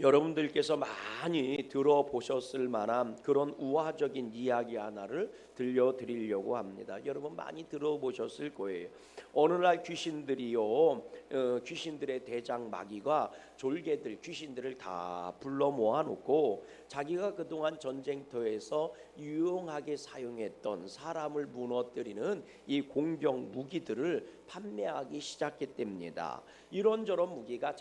여러분들께서 많이 들어보셨을 만한 그런 우화적인 이야기 하나를 들려드리려고 합니다. 여러분 많이 들어보셨을 거예요. 어느 날 귀신들이요, 어, 귀신들의 대장 마귀가 졸개들, 귀신들을 다 불러 모아놓고 자기가 그동안 전쟁터에서 유용하게 사용했던 사람을 무너뜨리는 이 공격 무기들을 판매하기 시작했답니다. 이런저런 무기가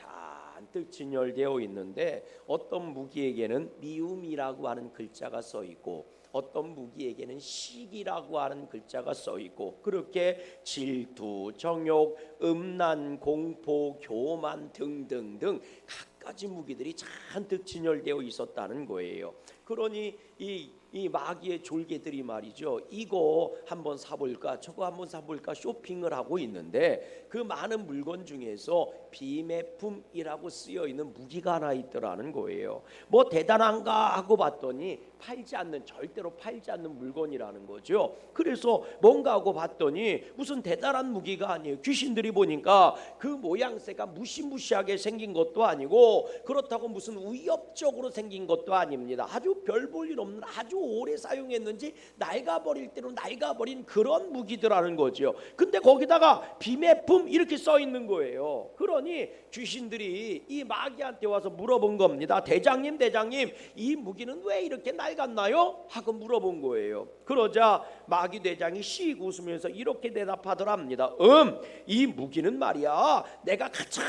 잔뜩 진열되어 있는데 어떤 무기에게는 미움이라고 하는 글자가 써 있고 어떤 무기에게는 시기라고 하는 글자가 써 있고 그렇게 질투, 정욕, 음란, 공포, 교만 등등등 갖가지 무기들이 잔뜩 진열되어 있었다는 거예요. 그러니 이, 이 마귀의 졸개들이 말이죠. 이거 한번 사볼까, 저거 한번 사볼까 쇼핑을 하고 있는데 그 많은 물건 중에서 비매품이라고 쓰여 있는 무기가 하나 있더라는 거예요. 뭐 대단한가 하고 봤더니 팔지 않는 절대로 팔지 않는 물건이라는 거죠. 그래서 뭔가 하고 봤더니 무슨 대단한 무기가 아니에요. 귀신들이 보니까 그 모양새가 무시무시하게 생긴 것도 아니고 그렇다고 무슨 위협적으로 생긴 것도 아닙니다. 아주 별 볼 일 없는 아주 오래 사용했는지 낡아버릴 대로 낡아버린 그런 무기들하는 거죠. 근데 거기다가 비매품 이렇게 써 있는 거예요. 그 러니 귀신들이 이 마귀한테 와서 물어본 겁니다. 대장님, 대장님, 이 무기는 왜 이렇게 낡았나요? 하고 물어본 거예요. 그러자 마귀 대장이 씩 웃으면서 이렇게 대답하더랍니다. 음, 이 무기는 말이야, 내가 가장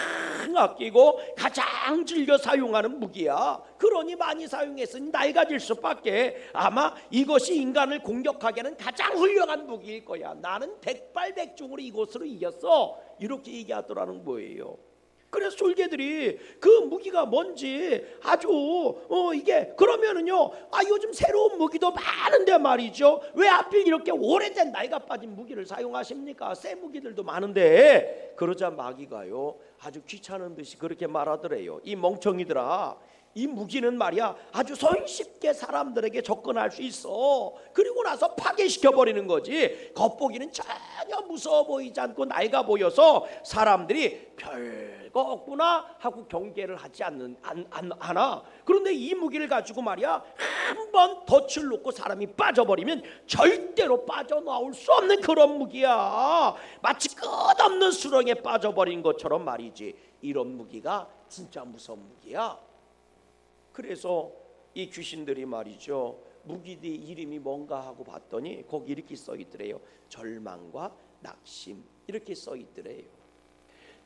아끼고 가장 즐겨 사용하는 무기야. 그러니 많이 사용했으니 낡아질 수밖에. 아마 이것이 인간을 공격하기에는 가장 훌륭한 무기일 거야. 나는 백발백중으로 이것으로 이겼어. 이렇게 얘기하더라는 거예요. 그래서 졸개들이 그 무기가 뭔지 아주 어 이게 그러면은요 아 요즘 새로운 무기도 많은데 말이죠. 왜 하필 이렇게 오래된 나이가 빠진 무기를 사용하십니까? 새 무기들도 많은데. 그러자 마귀가요 아주 귀찮은 듯이 그렇게 말하더래요. 이 멍청이들아 이 무기는 말이야 아주 손쉽게 사람들에게 접근할 수 있어. 그리고 나서 파괴시켜 버리는 거지. 겉보기는 전혀 무서워 보이지 않고 낡아 보여서 사람들이 별거 없구나 하고 경계를 하지 않는 안, 안, 않아. 그런데 이 무기를 가지고 말이야 한 번 덫을 놓고 사람이 빠져버리면 절대로 빠져나올 수 없는 그런 무기야. 마치 끝없는 수렁에 빠져버린 것처럼 말이지. 이런 무기가 진짜 무서운 무기야. 그래서 이 귀신들이 말이죠. 무기디 이름이 뭔가 하고 봤더니 거기 이렇게 써 있더래요. 절망과 낙심 이렇게 써 있더래요.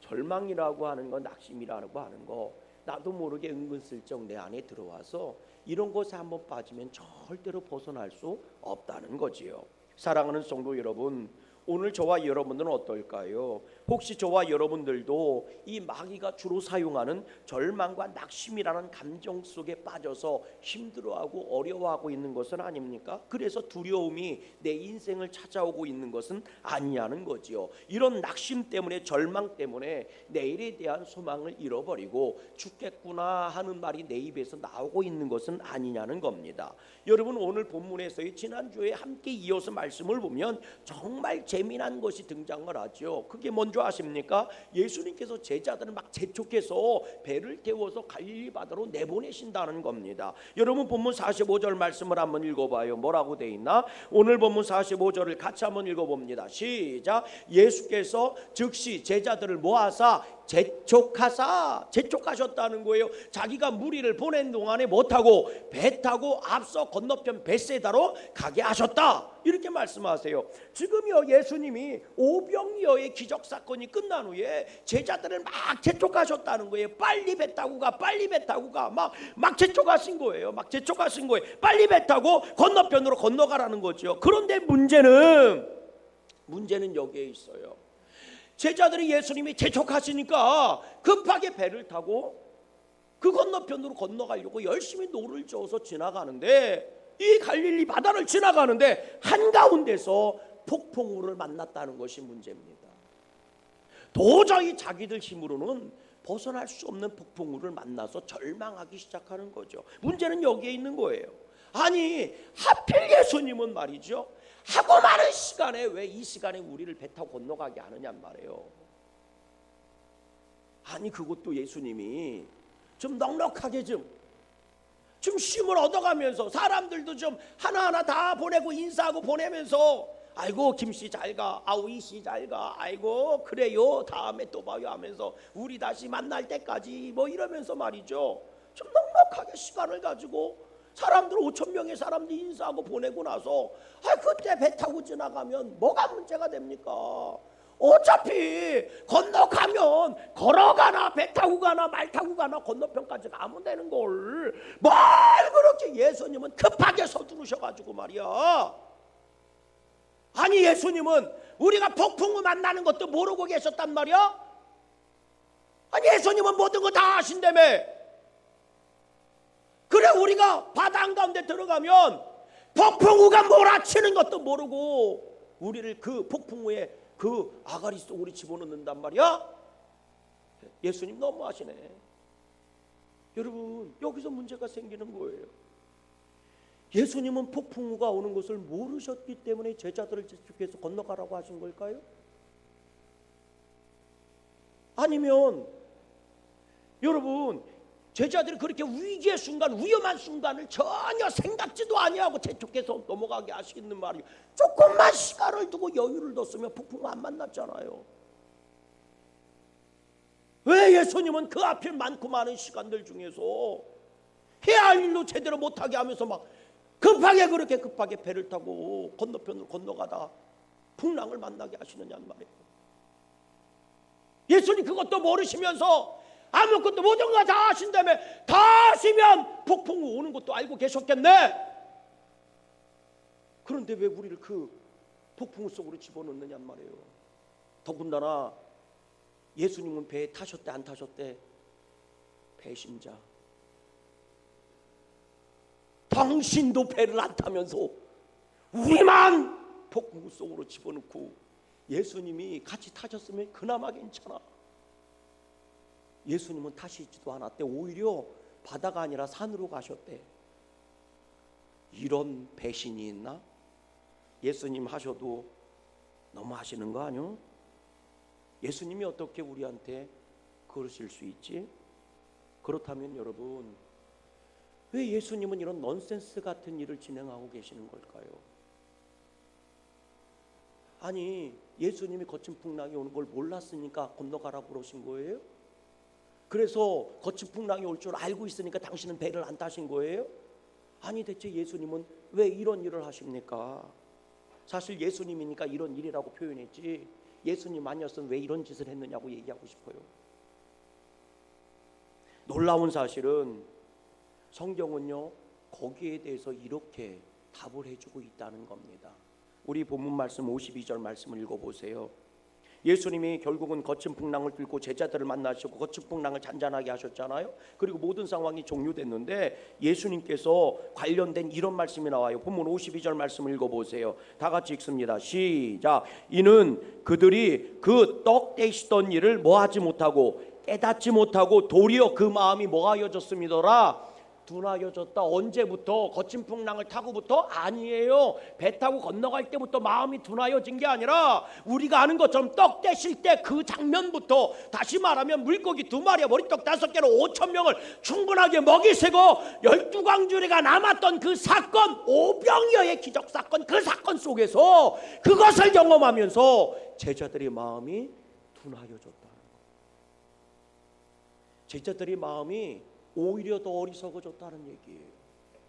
절망이라고 하는 거 낙심이라고 하는 거 나도 모르게 은근슬쩍 내 안에 들어와서 이런 것에 한번 빠지면 절대로 벗어날 수 없다는 거지요. 사랑하는 성도 여러분, 오늘 저와 여러분들은 어떨까요? 혹시 저와 여러분들도 이 마귀가 주로 사용하는 절망과 낙심이라는 감정 속에 빠져서 힘들어하고 어려워하고 있는 것은 아닙니까? 그래서 두려움이 내 인생을 찾아오고 있는 것은 아니냐는 거지요. 이런 낙심 때문에 절망 때문에 내일에 대한 소망을 잃어버리고 죽겠구나 하는 말이 내 입에서 나오고 있는 것은 아니냐는 겁니다. 여러분 오늘 본문에서의 지난주에 함께 이어서 말씀을 보면 정말 재미난 것이 등장을 하죠. 그게 뭔지 아십니까? 예수님께서 제자들을 막 재촉해서 배를 태워서 갈릴리 바다로 내보내신다는 겁니다. 여러분 본문 45절 말씀을 한번 읽어봐요. 뭐라고 돼 있나? 오늘 본문 45절을 같이 한번 읽어봅니다. 시작. 예수께서 즉시 제자들을 모아사 재촉하사 재촉하셨다는 거예요. 자기가 무리를 보낸 동안에 못하고 배 타고 앞서 건너편 베세다로 가게 하셨다. 이렇게 말씀하세요. 지금요 예수님이 오병이어의 기적 사건 이 끝난 후에 제자들을 막 재촉하셨다는 거예요. 빨리 배 타고 가, 빨리 배 타고 가, 막 막 재촉하신 거예요. 막 재촉하신 거예요. 빨리 배 타고 건너편으로 건너가라는 거죠. 그런데 문제는 문제는 여기에 있어요. 제자들이 예수님이 재촉하시니까 급하게 배를 타고 그 건너편으로 건너가려고 열심히 노를 저어서 지나가는데 이 갈릴리 바다를 지나가는데 한가운데서 폭풍우를 만났다는 것이 문제입니다. 도저히 자기들 힘으로는 벗어날 수 없는 폭풍우를 만나서 절망하기 시작하는 거죠. 문제는 여기에 있는 거예요. 아니 하필 예수님은 말이죠. 하고 많은 시간에 왜 이 시간에 우리를 배 타고 건너가게 하느냐 말이에요. 아니 그것도 예수님이 좀 넉넉하게 좀, 좀 쉼을 얻어가면서 사람들도 좀 하나하나 다 보내고 인사하고 보내면서 아이고 김 씨 잘가 아우이 씨 잘가 아이고 그래요. 다음에 또 봐요 하면서 우리 다시 만날 때까지 뭐 이러면서 말이죠. 좀 넉넉하게 시간을 가지고 사람들 5천 명의 사람들이 인사하고 보내고 나서 아 그때 배 타고 지나가면 뭐가 문제가 됩니까? 어차피 건너가면 걸어가나 배 타고 가나 말 타고 가나 건너편까지 가면 되는 걸. 뭘 그렇게 예수님은 급하게 서두르셔가지고 말이야 아니 예수님은 우리가 폭풍우 만나는 것도 모르고 계셨단 말이야 아니 예수님은 모든 거 다 아신다며 그래 우리가 바다 한가운데 들어가면 폭풍우가 몰아치는 것도 모르고 우리를 그 폭풍우에 그 아가리 속으로 집어넣는단 말이야. 예수님 너무하시네. 여러분 여기서 문제가 생기는 거예요. 예수님은 폭풍우가 오는 것을 모르셨기 때문에 제자들을 계속해서 건너가라고 하신 걸까요? 아니면 여러분 제자들이 그렇게 위기의 순간, 위험한 순간을 전혀 생각지도 아니하고 재촉해서 넘어가게 하시는 말이 조금만 시간을 두고 여유를 뒀으면 폭풍 안 만났잖아요. 왜 예수님은 그 앞에 많고 많은 시간들 중에서 해야 할 일도 제대로 못하게 하면서 막 급하게 그렇게 급하게 배를 타고 건너편으로 건너가다 풍랑을 만나게 하시느냐는 말이에요. 예수님 그것도 모르시면서 아무것도 모든 거다 하신다며 다 하시면 폭풍우 오는 것도 알고 계셨겠네. 그런데 왜 우리를 그 폭풍우 속으로 집어넣느냔 말이에요. 더군다나 예수님은 배에 타셨대 안 타셨대 배신자. 당신도 배를 안 타면서 우리만 폭풍우 속으로 집어넣고 예수님이 같이 타셨으면 그나마 괜찮아. 예수님은 타시지도 않았대. 오히려 바다가 아니라 산으로 가셨대. 이런 배신이 있나? 예수님 하셔도 너무 하시는 거 아니요? 예수님이 어떻게 우리한테 그러실 수 있지? 그렇다면 여러분 왜 예수님은 이런 넌센스 같은 일을 진행하고 계시는 걸까요? 아니 예수님이 거친 풍랑이 오는 걸 몰랐으니까 건너가라고 그러신 거예요? 그래서 거친 풍랑이 올 줄 알고 있으니까 당신은 배를 안 타신 거예요? 아니 대체 예수님은 왜 이런 일을 하십니까? 사실 예수님이니까 이런 일이라고 표현했지 예수님 아니었으면 왜 이런 짓을 했느냐고 얘기하고 싶어요. 놀라운 사실은 성경은요 거기에 대해서 이렇게 답을 해주고 있다는 겁니다. 우리 본문 말씀 52절 말씀을 읽어보세요. 예수님이 결국은 거친 풍랑을 뚫고 제자들을 만나시고 거친 풍랑을 잔잔하게 하셨잖아요. 그리고 모든 상황이 종료됐는데 예수님께서 관련된 이런 말씀이 나와요. 본문 52절 말씀을 읽어보세요. 다 같이 읽습니다. 시작. 이는 그들이 그 떡 떼시던 일을 뭐하지 못하고 깨닫지 못하고 도리어 그 마음이 뭐하여졌음이더라. 둔하여졌다. 언제부터 거친 풍랑을 타고부터 아니에요. 배 타고 건너갈 때부터 마음이 둔하여진 게 아니라 우리가 아는 것처럼 떡 떼실 때 그 장면부터 다시 말하면 물고기 두 마리에 머리떡 다섯 개로 오천 명을 충분하게 먹이 세고 열두 광주리가 남았던 그 사건 오병이어의 기적 사건 그 사건 속에서 그것을 경험하면서 제자들의 마음이 둔하여졌다는 거. 제자들의 마음이 오히려 더 어리석어졌다는 얘기예요.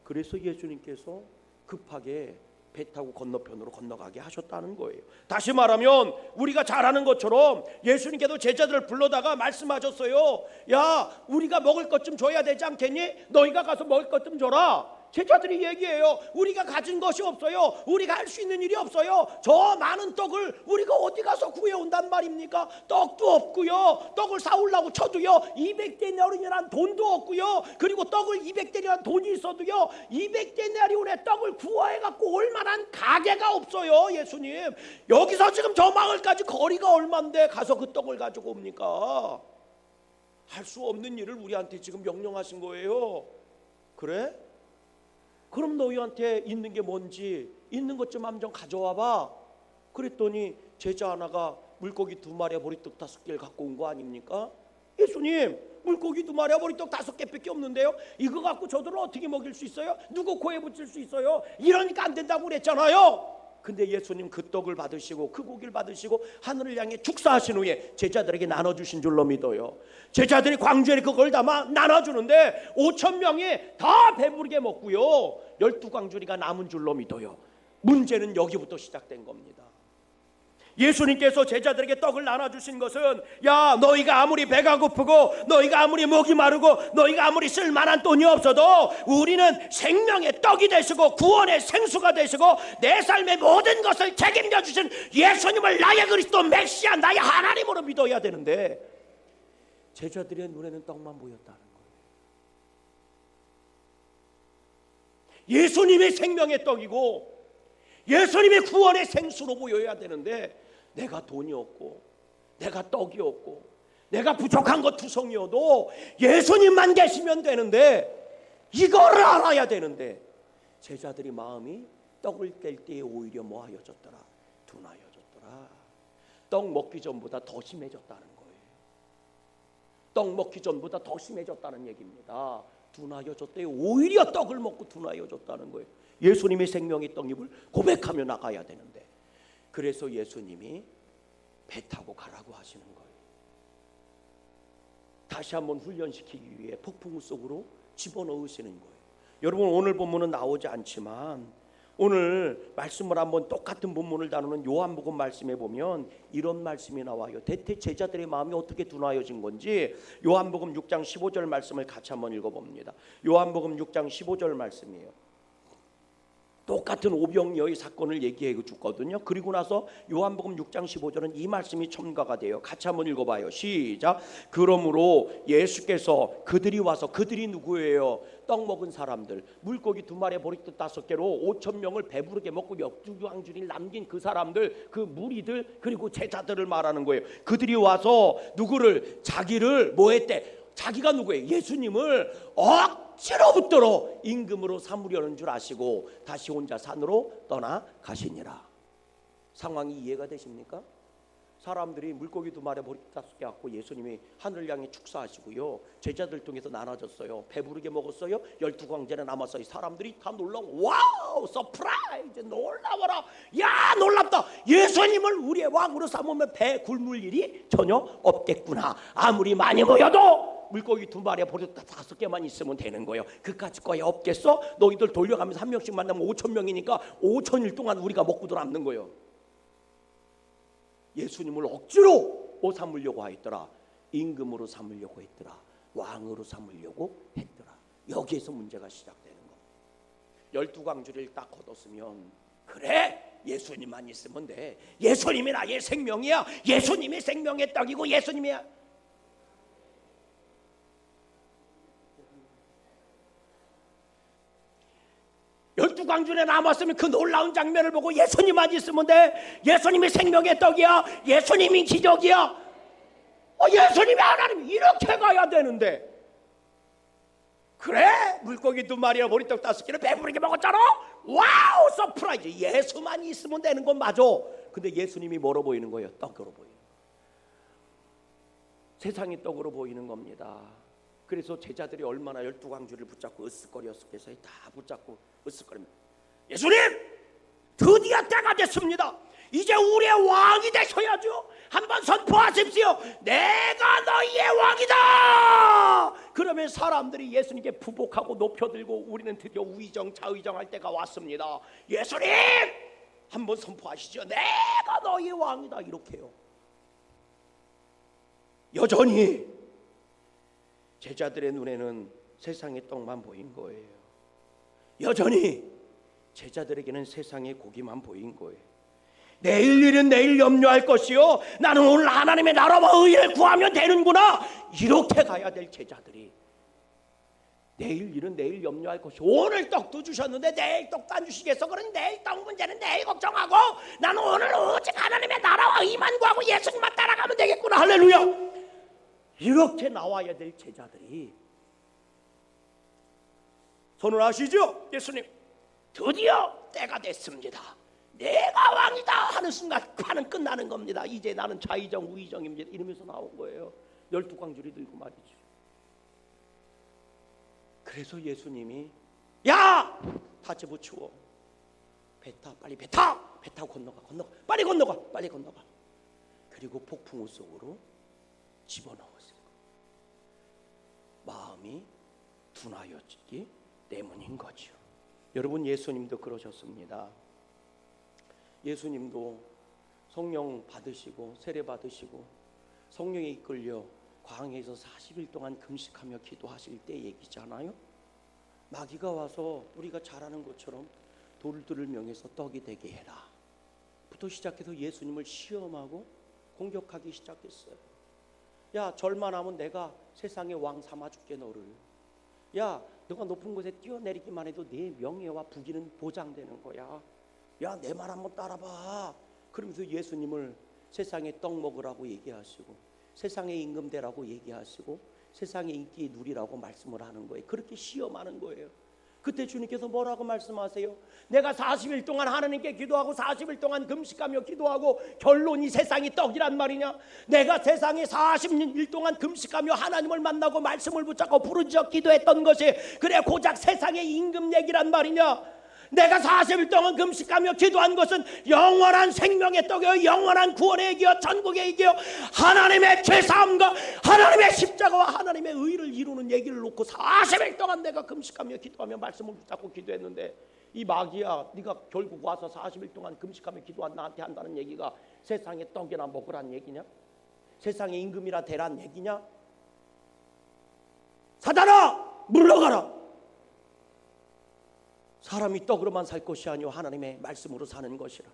그래서 예수님께서 급하게 배 타고 건너편으로 건너가게 하셨다는 거예요. 다시 말하면 우리가 잘 아는 것처럼 예수님께도 제자들을 불러다가 말씀하셨어요. 야, 우리가 먹을 것 좀 줘야 되지 않겠니? 너희가 가서 먹을 것 좀 줘라. 제자들이 얘기해요. 우리가 가진 것이 없어요. 우리가 할 수 있는 일이 없어요. 저 많은 떡을 우리가 어디 가서 구해온단 말입니까? 떡도 없고요. 떡을 사오려고 쳐도요. 200데나리온이란 돈도 없고요. 그리고 떡을 200데나리온 돈이 있어도요. 200데나리온의 떡을 구워해 갖고 올 만한 가게가 없어요. 예수님. 여기서 지금 저 마을까지 거리가 얼만데 가서 그 떡을 가지고 옵니까? 할 수 없는 일을 우리한테 지금 명령하신 거예요. 그래? 그럼 너희한테 있는 게 뭔지 있는 것좀 한번 가져와 봐. 그랬더니 제자 하나가 물고기 두 마리에 보리떡 다섯 개를 갖고 온 거 아닙니까? 예수님 물고기 두 마리와 머리떡 다섯 개밖에 없는데요. 이거 갖고 저들을 어떻게 먹일 수 있어요? 누구 코에 붙일 수 있어요? 이러니까 안 된다고 그랬잖아요. 근데 예수님 그 떡을 받으시고 그 고기를 받으시고 하늘을 향해 축사하신 후에 제자들에게 나눠주신 줄로 믿어요. 제자들이 광주에 그걸 담아 나눠주는데 5천 명이 다 배부르게 먹고요. 열두 광주리가 남은 줄로 믿어요. 문제는 여기부터 시작된 겁니다. 예수님께서 제자들에게 떡을 나눠주신 것은 야 너희가 아무리 배가 고프고 너희가 아무리 목이 마르고 너희가 아무리 쓸만한 돈이 없어도 우리는 생명의 떡이 되시고 구원의 생수가 되시고 내 삶의 모든 것을 책임져 주신 예수님을 나의 그리스도 메시아 나의 하나님으로 믿어야 되는데 제자들의 눈에는 떡만 보였다는 거예요. 예수님의 생명의 떡이고 예수님의 구원의 생수로 보여야 되는데 내가 돈이 없고 내가 떡이 없고 내가 부족한 것 투성이어도 예수님만 계시면 되는데 이거를 알아야 되는데 제자들이 마음이 떡을 깰 때에 오히려 뭐하여졌더라? 둔하여졌더라. 떡 먹기 전보다 더 심해졌다는 거예요. 떡 먹기 전보다 더 심해졌다는 얘기입니다. 둔하여졌대. 오히려 떡을 먹고 둔하여졌다는 거예요. 예수님의 생명의 떡잎을 고백하며 나가야 되는데 그래서 예수님이 배 타고 가라고 하시는 거예요. 다시 한번 훈련시키기 위해 폭풍우 속으로 집어넣으시는 거예요. 여러분 오늘 본문은 나오지 않지만 오늘 말씀을 한번 똑같은 본문을 다루는 요한복음 말씀에 보면 이런 말씀이 나와요. 대체 제자들의 마음이 어떻게 둔하여진 건지 요한복음 6장 15절 말씀을 같이 한번 읽어봅니다. 요한복음 6장 15절 말씀이에요. 똑같은 오병여의 사건을 얘기해 주거든요. 그리고 나서 요한복음 6장 15절은 이 말씀이 첨가가 돼요. 같이 한번 읽어봐요. 시작. 그러므로 예수께서 그들이 와서 그들이 누구예요? 떡 먹은 사람들, 물고기 두 마리 보리떡 다섯 개로 5천 명을 배부르게 먹고 역주왕줄이 남긴 그 사람들, 그 무리들 그리고 제자들을 말하는 거예요. 그들이 와서 누구를 자기를 뭐했대? 자기가 누구예요? 예수님을 억 지로 붙들어 임금으로 삼으려는 줄 아시고 다시 혼자 산으로 떠나 가시니라. 상황이 이해가 되십니까? 사람들이 물고기 두 마리 개 갖고 예수님이 하늘을 향해 축사하시고요. 제자들 통해서 나눠졌어요. 배부르게 먹었어요. 열두 광제나 남았어요. 사람들이 다 놀라 와우 서프라이즈 놀라워라. 야 놀랍다. 예수님을 우리의 왕으로 삼으면 배 굶을 일이 전혀 없겠구나. 아무리 많이 모여도 물고기 두 마리에 버렸다 다섯 개만 있으면 되는 거예요. 그까짓 거에 없겠어? 너희들 돌려가면서 한 명씩 만나면 오천 명이니까 오천일 동안 우리가 먹고도 남는 거예요. 예수님을 억지로 오 삼으려고 하였더라. 임금으로 삼으려고 했더라. 왕으로 삼으려고 했더라. 여기에서 문제가 시작되는 거. 열두 광주를 딱 거뒀으면 그래 예수님만 있으면 돼. 예수님이 나의 생명이야. 예수님이 생명의 떡이고 예수님이야. 광주에 남았으면 그 놀라운 장면을 보고 예수님만 있으면 돼. 예수님이 생명의 떡이야. 예수님이 기적이야. 어, 예수님이 하나님 이렇게 가야 되는데. 그래 물고기 두 마리와 보리떡 다섯 개를 배부르게 먹었잖아. 와우 서프라이즈. 예수만 있으면 되는 건 맞아. 근데 예수님이 뭐로 보이는 거예요? 떡으로 보이는. 세상이 떡으로 보이는 겁니다. 그래서 제자들이 얼마나 열두 광주를 붙잡고 으쓱거렸겠어요. 다 붙잡고 으쓱거립니다. 예수님 드디어 때가 됐습니다. 이제 우리의 왕이 되셔야죠. 한번 선포하십시오. 내가 너희의 왕이다. 그러면 사람들이 예수님께 부복하고 높여들고 우리는 드디어 우의정 좌의정할 때가 왔습니다. 예수님 한번 선포하시죠. 내가 너희의 왕이다 이렇게요. 여전히 제자들의 눈에는 세상의 떡만 보인 거예요. 여전히 제자들에게는 세상의 고기만 보인 거예요. 내일 일은 내일 염려할 것이요. 나는 오늘 하나님의 나라와 의를 구하면 되는구나. 이렇게 가야 될 제자들이 내일 일은 내일 염려할 것이 오늘 떡도 주셨는데 내일 떡도 안 주시겠어 그러니 내일 떡 문제는 내일 걱정하고 나는 오늘 오직 하나님의 나라와 의만 구하고 예수님만 따라가면 되겠구나 할렐루야 이렇게 나와야 될 제자들이 선언하시죠 예수님 드디어 때가 됐습니다 내가 왕이다 하는 순간 판은 끝나는 겁니다 이제 나는 좌의정 우의정입니다 이러면서 나온 거예요 열두 광주리 들고 말이죠. 그래서 예수님이 야! 다 집어치워. 배 타, 빨리 배 타! 배 타고 건너가, 건너가, 빨리 건너가, 빨리 건너가. 그리고 폭풍우 속으로 집어넣었어요. 마음이 둔하였기 때문인 거죠. 여러분 예수님도 그러셨습니다. 예수님도 성령 받으시고 세례 받으시고 성령에 이끌려 광야에서 40일 동안 금식하며 기도하실 때 얘기잖아요. 마귀가 와서 우리가 잘 아는 것처럼 돌들을 명해서 떡이 되게 해라. 부터 시작해서 예수님을 시험하고 공격하기 시작했어요. 야 절만 하면 내가 세상의 왕 삼아 줄게 너를. 야 너가 높은 곳에 뛰어내리기만 해도 내 명예와 부귀는 보장되는 거야. 야 내 말 한번 따라봐. 그러면서 예수님을 세상에 떡 먹으라고 얘기하시고 세상의 임금 되라고 얘기하시고 세상의 인기 누리라고 말씀을 하는 거예요. 그렇게 시험하는 거예요. 그때 주님께서 뭐라고 말씀하세요? 내가 40일 동안 하나님께 기도하고 40일 동안 금식하며 기도하고 결론이 세상이 떡이란 말이냐? 내가 세상에 40일 동안 금식하며 하나님을 만나고 말씀을 붙잡고 부르짖어 기도했던 것이 그래 고작 세상의 임금 얘기란 말이냐? 내가 40일 동안 금식하며 기도한 것은 영원한 생명의 떡이요 영원한 구원의 얘기요 천국의 얘기요 하나님의 죄사함과 하나님의 십자가와 하나님의 의를 이루는 얘기를 놓고 40일 동안 내가 금식하며 기도하며 말씀을 붙잡고 기도했는데 이 마귀야 네가 결국 와서 40일 동안 금식하며 기도한 나한테 한다는 얘기가 세상의 떡이나 먹으란 얘기냐? 세상의 임금이라 되란 얘기냐? 사단아 물러가라 사람이 떡으로만 살 것이 아니요 하나님의 말씀으로 사는 것이라.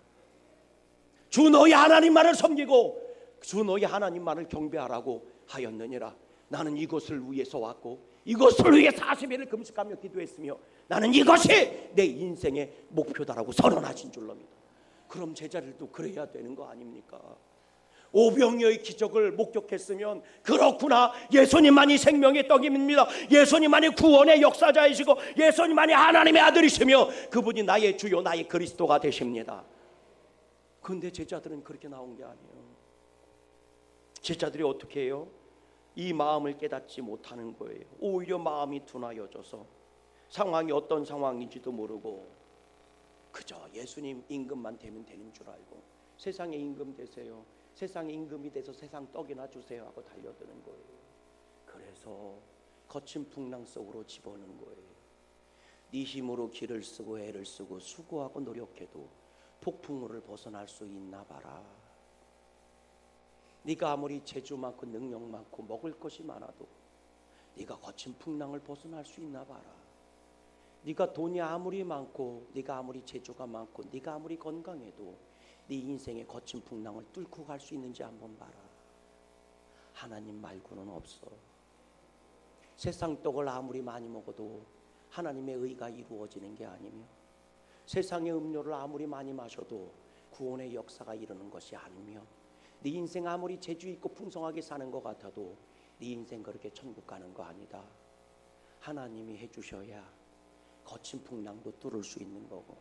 주 너희 하나님만을 섬기고 주 너희 하나님만을 경배하라고 하였느니라. 나는 이것을 위해서 왔고 이것을 위해 40일을 금식하며 기도했으며 나는 이것이 내 인생의 목표다라고 선언하신 줄로입니다. 그럼 제자들도 그래야 되는 거 아닙니까? 오병이어의 기적을 목격했으면 그렇구나. 예수님만이 생명의 떡입니다. 예수님만이 구원의 역사자이시고 예수님만이 하나님의 아들이시며 그분이 나의 주요 나의 그리스도가 되십니다. 그런데 제자들은 그렇게 나온 게 아니에요. 제자들이 어떻게 해요? 이 마음을 깨닫지 못하는 거예요. 오히려 마음이 둔하여져서 상황이 어떤 상황인지도 모르고 그저 예수님 임금만 되면 되는 줄 알고 세상에 임금 되세요 세상 임금이 돼서 세상 떡이나 주세요 하고 달려드는 거예요. 그래서 거친 풍랑 속으로 집어넣는 거예요. 네 힘으로 길을 쓰고 애를 쓰고 수고하고 노력해도 폭풍우를 벗어날 수 있나 봐라. 네가 아무리 재주 많고 능력 많고 먹을 것이 많아도 네가 거친 풍랑을 벗어날 수 있나 봐라. 네가 돈이 아무리 많고 네가 아무리 재주가 많고 네가 아무리 건강해도 네 인생의 거친 풍랑을 뚫고 갈 수 있는지 한번 봐라. 하나님 말고는 없어. 세상 떡을 아무리 많이 먹어도 하나님의 의가 이루어지는 게 아니며 세상의 음료를 아무리 많이 마셔도 구원의 역사가 이루는 것이 아니며 네 인생 아무리 재주 있고 풍성하게 사는 것 같아도 네 인생 그렇게 천국 가는 거 아니다. 하나님이 해주셔야 거친 풍랑도 뚫을 수 있는 거고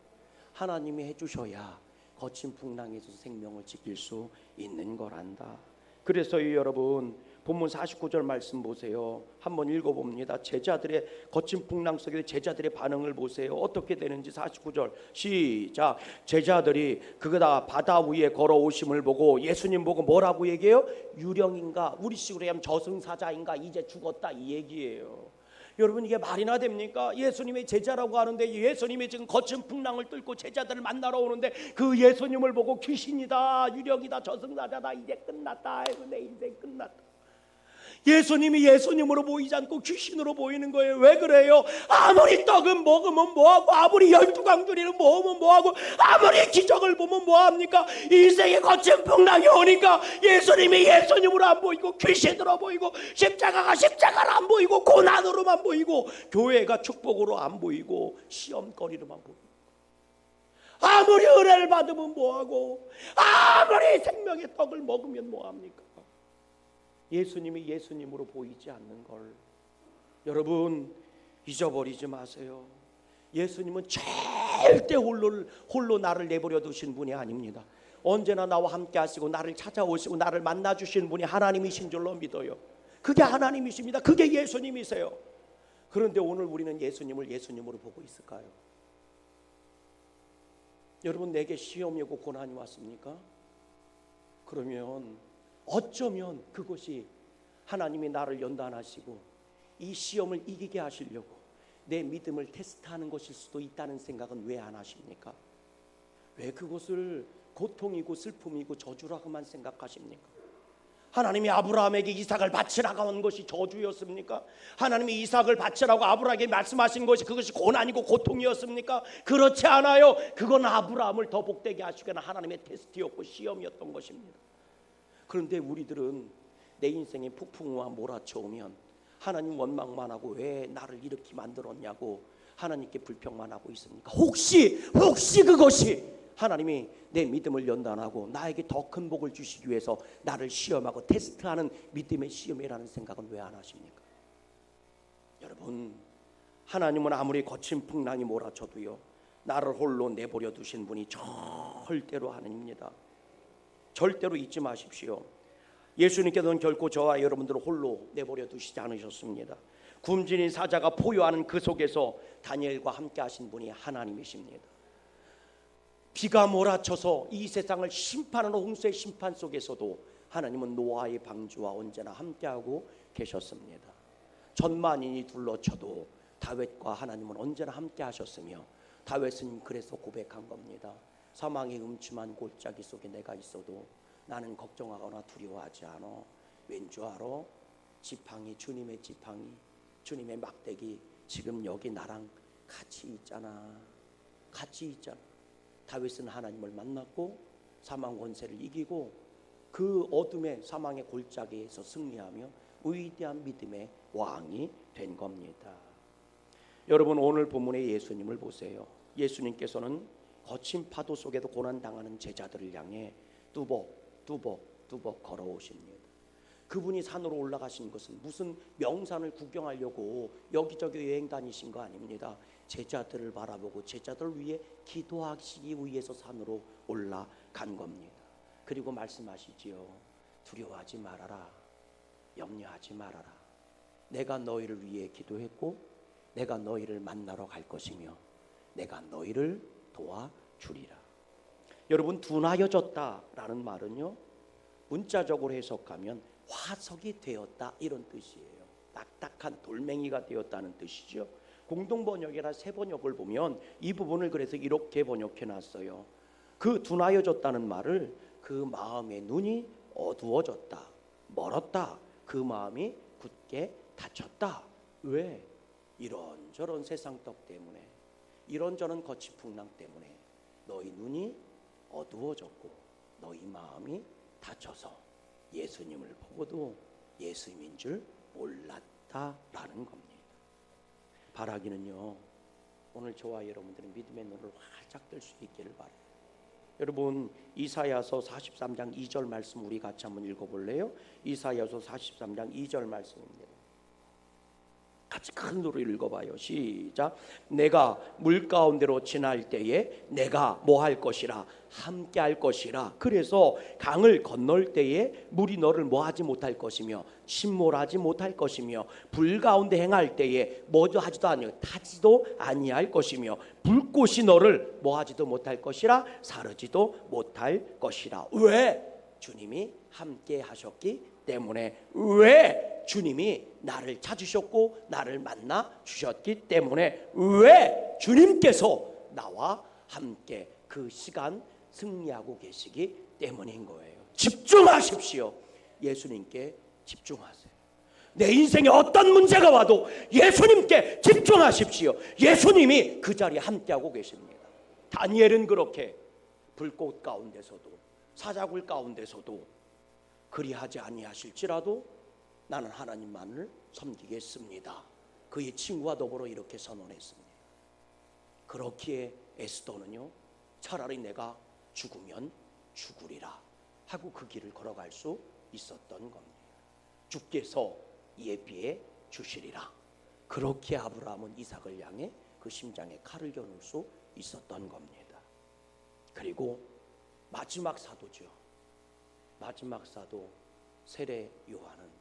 하나님이 해주셔야 거친 풍랑에서 생명을 지킬 수 있는 거란다. 그래서 여러분 본문 49절 말씀 보세요. 한번 읽어봅니다. 제자들의 거친 풍랑 속에 제자들의 반응을 보세요. 어떻게 되는지 49절 시작. 제자들이 그거다 바다 위에 걸어오심을 보고 예수님 보고 뭐라고 얘기해요? 유령인가? 우리식으로 하면 저승사자인가? 이제 죽었다 이 얘기예요. 여러분 이게 말이나 됩니까? 예수님의 제자라고 하는데 예수님이 지금 거친 풍랑을 뚫고 제자들을 만나러 오는데 그 예수님을 보고 귀신이다 유령이다 저승사자다 이제 끝났다 아이고 내 인생 끝났다 예수님이 예수님으로 보이지 않고 귀신으로 보이는 거예요. 왜 그래요? 아무리 떡은 먹으면 뭐하고 아무리 열두 강주리는 먹으면 뭐하고 아무리 기적을 보면 뭐합니까? 인생의 거친 풍랑이 오니까 예수님이 예수님으로 안 보이고 귀신으로 보이고 십자가가 십자가로 안 보이고 고난으로만 보이고 교회가 축복으로 안 보이고 시험거리로만 보이고 아무리 은혜를 받으면 뭐하고 아무리 생명의 떡을 먹으면 뭐합니까? 예수님이 예수님으로 보이지 않는 걸 여러분 잊어버리지 마세요. 예수님은 절대 홀로 홀로 나를 내버려 두신 분이 아닙니다. 언제나 나와 함께 하시고 나를 찾아오시고 나를 만나 주신 분이 하나님이신 줄로 믿어요. 그게 하나님이십니다. 그게 예수님이세요. 그런데 오늘 우리는 예수님을 예수님으로 보고 있을까요? 여러분 내게 시험이 오고 고난이 왔습니까? 그러면 어쩌면 그것이 하나님이 나를 연단하시고 이 시험을 이기게 하시려고 내 믿음을 테스트하는 것일 수도 있다는 생각은 왜 안 하십니까? 왜 그것을 고통이고 슬픔이고 저주라고만 생각하십니까? 하나님이 아브라함에게 이삭을 바치라고 한 것이 저주였습니까? 하나님이 이삭을 바치라고 아브라함에게 말씀하신 것이 그것이 고난이고 고통이었습니까? 그렇지 않아요. 그건 아브라함을 더 복되게 하시거나 하나님의 테스트였고 시험이었던 것입니다. 그런데 우리들은 내 인생에 폭풍우와 몰아쳐오면 하나님 원망만 하고 왜 나를 이렇게 만들었냐고 하나님께 불평만 하고 있습니까? 혹시 혹시 그것이 하나님이 내 믿음을 연단하고 나에게 더 큰 복을 주시기 위해서 나를 시험하고 테스트하는 믿음의 시험이라는 생각은 왜 안 하십니까? 여러분 하나님은 아무리 거친 풍랑이 몰아쳐도요 나를 홀로 내버려 두신 분이 절대로 하나님입니다. 절대로 잊지 마십시오. 예수님께서는 결코 저와 여러분들을 홀로 내버려 두시지 않으셨습니다. 굶주린 사자가 포효하는 그 속에서 다니엘과 함께 하신 분이 하나님이십니다. 비가 몰아쳐서 이 세상을 심판하는 홍수의 심판 속에서도 하나님은 노아의 방주와 언제나 함께하고 계셨습니다. 천만인이 둘러쳐도 다윗과 하나님은 언제나 함께하셨으며 다윗은 그래서 고백한 겁니다. 사망의 음침한 골짜기 속에 내가 있어도 나는 걱정하거나 두려워하지 않아. 왠줄 알아? 지팡이 주님의 지팡이 주님의 막대기 지금 여기 나랑 같이 있잖아. 같이 있잖아. 다윗은 하나님을 만났고 사망 권세를 이기고 그 어둠의 사망의 골짜기에서 승리하며 위대한 믿음의 왕이 된 겁니다. 여러분 오늘 본문의 예수님을 보세요. 예수님께서는 거친 파도 속에도 고난 당하는 제자들을 향해 뚜벅 뚜벅 뚜벅 걸어오십니다. 그분이 산으로 올라가신 것은 무슨 명산을 구경하려고 여기저기 여행 다니신 거 아닙니다. 제자들을 바라보고 제자들을 위해 기도하시기 위해서 산으로 올라간 겁니다. 그리고 말씀하시지요. 두려워하지 말아라. 염려하지 말아라. 내가 너희를 위해 기도했고 내가 너희를 만나러 갈 것이며 내가 너희를 도와주리라. 여러분 둔하여졌다라는 말은요. 문자적으로 해석하면 화석이 되었다 이런 뜻이에요. 딱딱한 돌멩이가 되었다는 뜻이죠. 공동 번역이나 새 번역을 보면 이 부분을 그래서 이렇게 번역해 놨어요. 그 둔하여졌다는 말을 그 마음의 눈이 어두워졌다, 멀었다. 그 마음이 굳게 닫혔다. 왜? 이런저런 세상 떡 때문에, 이런저런 거친 풍랑 때문에 너희 눈이 어두워졌고 너희 마음이 닫혀서 예수님을 보고도 예수님인 줄 몰랐다라는 겁니다. 바라기는요. 오늘 저와 여러분들은 믿음의 눈을 활짝 뜰 수 있기를 바래요. 여러분 이사야서 43장 2절 말씀 우리 같이 한번 읽어볼래요? 이사야서 43장 2절 말씀입니다. 같이 큰 소리를 읽어봐요. 시작. 내가 물 가운데로 지날 때에 내가 뭐 할 것이라 함께 할 것이라. 그래서 강을 건널 때에 물이 너를 뭐 하지 못할 것이며 침몰하지 못할 것이며 불 가운데 행할 때에 뭐도 하지도 아니요 타지도 아니할 것이며 불꽃이 너를 뭐 하지도 못할 것이라 사르지도 못할 것이라. 왜? 주님이 함께 하셨기 때문에 왜 주님이 나를 찾으셨고 나를 만나 주셨기 때문에 왜 주님께서 나와 함께 그 시간 승리하고 계시기 때문인 거예요. 집중하십시오. 예수님께 집중하세요. 내 인생에 어떤 문제가 와도 예수님께 집중하십시오. 예수님이 그 자리에 함께하고 계십니다. 다니엘은 그렇게 불꽃 가운데서도 사자굴 가운데서도 그리하지 아니하실지라도 나는 하나님만을 섬기겠습니다. 그의 친구와 더불어 이렇게 선언했습니다. 그렇기에 에스더는요 차라리 내가 죽으면 죽으리라 하고 그 길을 걸어갈 수 있었던 겁니다. 주께서 예비해 주시리라. 그렇게 아브라함은 이삭을 향해 그 심장에 칼을 겨눌 수 있었던 겁니다. 그리고 마지막 사도죠. 마지막 사도 세례 요한은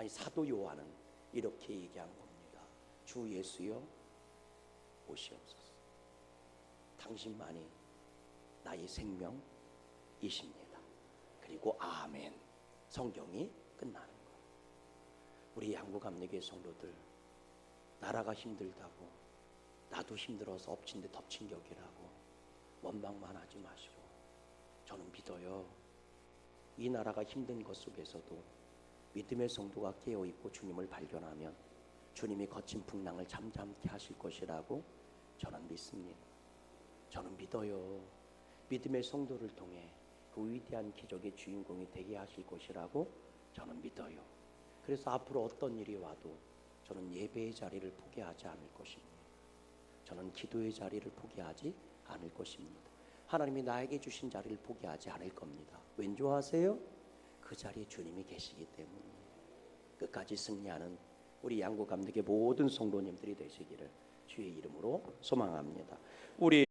아니 사도 요한은 이렇게 얘기한 겁니다. 주 예수여 오시옵소서. 당신만이 나의 생명이십니다. 그리고 아멘. 성경이 끝나는 거예요. 우리 양구 감리교회 성도들 나라가 힘들다고 나도 힘들어서 엎친 데 덮친 격이라고 원망만 하지 마시고 저는 믿어요. 이 나라가 힘든 것 속에서도 믿음의 성도가 깨어 있고 주님을 발견하면 주님이 거친 풍랑을 잠잠케 하실 것이라고 저는 믿습니다. 저는 믿어요. 믿음의 성도를 통해 그 위대한 기적의 주인공이 되게 하실 것이라고 저는 믿어요. 그래서 앞으로 어떤 일이 와도 저는 예배의 자리를 포기하지 않을 것입니다. 저는 기도의 자리를 포기하지 않을 것입니다. 하나님이 나에게 주신 자리를 포기하지 않을 겁니다. 왠지 아세요? 그 자리에 주님이 계시기 때문이에요. 끝까지 승리하는 우리 양구 감독의 모든 성도님들이 되시기를 주의 이름으로 소망합니다. 우리